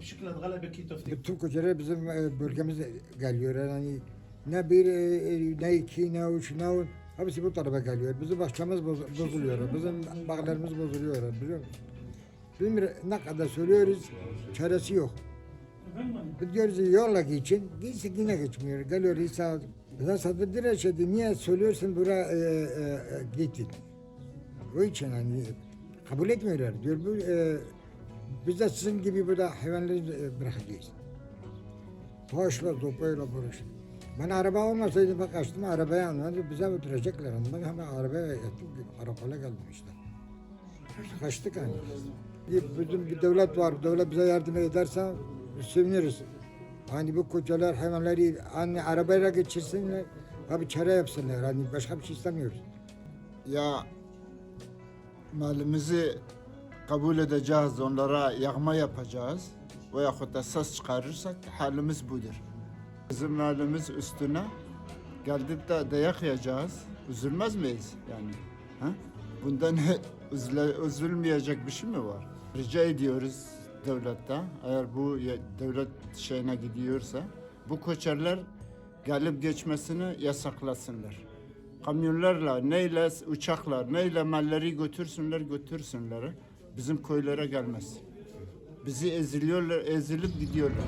شكلها غلبة كي تفتك Bütün koçeler bizim e, bölgemize geliyor. Yani ne bir, e, ne iki, ne üç, ne on. Hepsi bu tarafa geliyor. Bizim başkamız boz- bozuluyor. Bizim bağlarımız bozuluyor. Biliyor musun? Bilmiyorum ne kadar söylüyoruz. Çaresi yok. Biz diyoruz yolla geçin. Geçse yine geçmiyor. Geliyor İsa. Bize satırdılar şeydi. Niye söylüyorsun buraya e, e, e, gittin? O için hani kabul etmiyorlar. Diyor bu e, biz de sizin gibi burada hayvanları e, bırakacağız. Taşla topuyla barış. Ben araba olmasaydı bak açtım arabaya anladı bize öldürecekler. Ben hemen arabaya yattık karakola geldim işte. Kaçtık hani. Bütün bir devlet var. Devlet bize yardım ederse seviniriz. Hani bu kocalar hayvanları hani arabayla geçirsinler. Abi çare yapsınlar. Hani başka bir şey istemiyoruz. ya malımızı kabul edeceğiz, onlara yağma yapacağız veyahut da ses çıkarırsak halimiz budur. Bizim halimiz üstüne geldik de dayak yiyeceğiz. Üzülmez miyiz yani? Ha? Bundan üzüle, üzülmeyecek bir şey mi var? Rica ediyoruz devletten eğer bu devlet şeyine gidiyorsa bu koçerler gelip geçmesini yasaklasınlar. Kamyonlarla, neyle uçaklar, neyle malları götürsünler götürsünler. Bizim köylere gelmez. Bizi eziliyorlar, ezilip gidiyorlar.